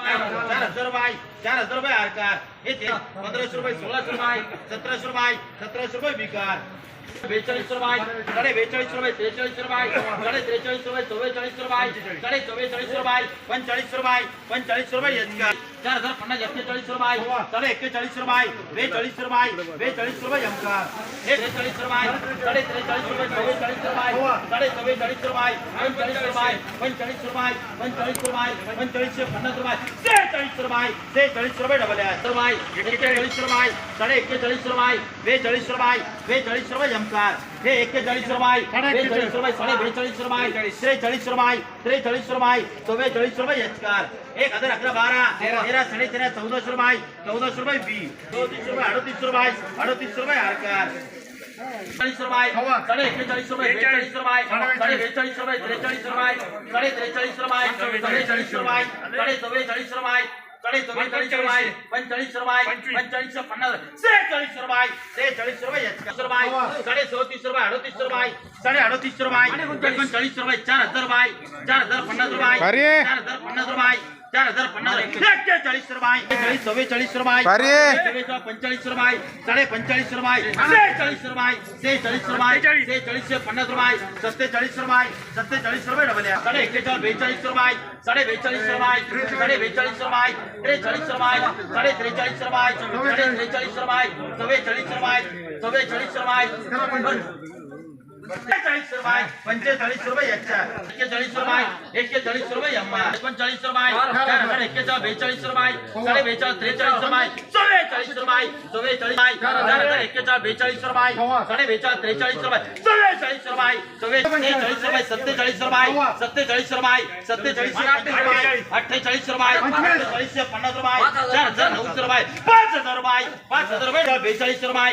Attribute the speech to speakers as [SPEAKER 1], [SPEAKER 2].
[SPEAKER 1] चार हज़ार रुपये, चार हज़ार रुपये हरकार हे रुपये, सोळाशे रुपये, सतराशे रुपये सतराशे रुपये बिकार बेचाळीस रुपये, साडे बेचाळीस रुपये, त्रेचाळीस रुपये, साडे त्रेचाळीस रुपये चव्वेचाळीस रुपये, साडे चव्वेचाळीस रुपये पंचेचाळीस रुपये पंचेचाळीस रुपये यजकार। चार हज़ार पन्नास, एक्केचाळीस रुपये, साडे एक्केचाळीस रुपये, बेचाळीस रुपये बेचाळीस रुपये यमकार। हे त्रेचाळीस रुपये, साडे त्रेचाळीस रुपये चव्वेचाळीस रुपये साडे चव्वेचाळीस रुपये पंचेचाळीस रुपये पंचेचाळीस रुपये पंचेचाळीस रुपये पंचेचाळीसशे पन्नास रुपये सेहेचाळीस रुपये सेहेचाळीस रुपये डबल आहे रुपये एक्केचाळीस रुपये साडे एक्केचाळीस रुपये बेचाळीस रुपये बेचाळीस रुपये यमकार हे एक्केचाळीस रुपये बेचाळीस रुपये साडे बेचाळीस रुपये त्रेचाळीस रुपये त्रेचाळीस रुपये चव्वेचाळीस रुपये यचकार एक हज़ार अकरा बारा तेरा साडे तेरा चौदाशे रुपये चौदाशे रुपये बी चौतीस रुपये अडतीस रुपये अडतीस रुपये हरकार चार हज़ार रुपये चार हज़ार रुपये चार हज़ार पन्नास। एक्केचाळीस रुपये। चाळीस चव्वेचाळीस रुपये. पंचेचाळीस रुपये। साडे पंचेचाळीस रुपये। सेहेचाळीस रुपये। सेहेचाळीस रुपये। सेहेचाळीसशे पन्नास रुपये। सत्तेचाळीस रुपये। सत्तेचाळीस रुपये डबल साडे एक्केचाळीस बेचाळीस रुपये। साडे बेचाळीस रुपये। साडे बेचाळीस रुपये। त्रेचाळीस रुपये। साडे त्रेचाळीस रुपये। साडे त्रेचाळीस रुपये। चव्वेचाळीस रुपये। चव्वेचाळीस रुपये। पंचेचाळीस रुपये पंचेचाळीस रुपये याच्या एक्केचाळीस रुपये एक्केचाळीस रुपये यम्मा एकोणचाळीस रुपये चार हज़ार एक्केचाळीस बेचाळीस रुपये साडे बेचाळीस त्रेचाळीस रुपये चव्वेचाळीस रुपये चव्वेचाळीस रुपये चार हज़ार एक्केचाळीस बेचाळीस रुपये साडे बेचाळीस त्रेचाळीस रुपये चव्वेचाळीस रुपये चव्वेचाळीस रुपये सत्तेचाळीस रुपये सत्तेचाळीस रुपये सत्तेचाळीस रुपये अठ्ठेचाळीस रुपये अठ्ठेचाळीसशे पन्नास रुपये चार हज़ार. नऊशे रुपये पाच हज़ार रुपये पाच हज़ार रुपये बेचाळीस रुपये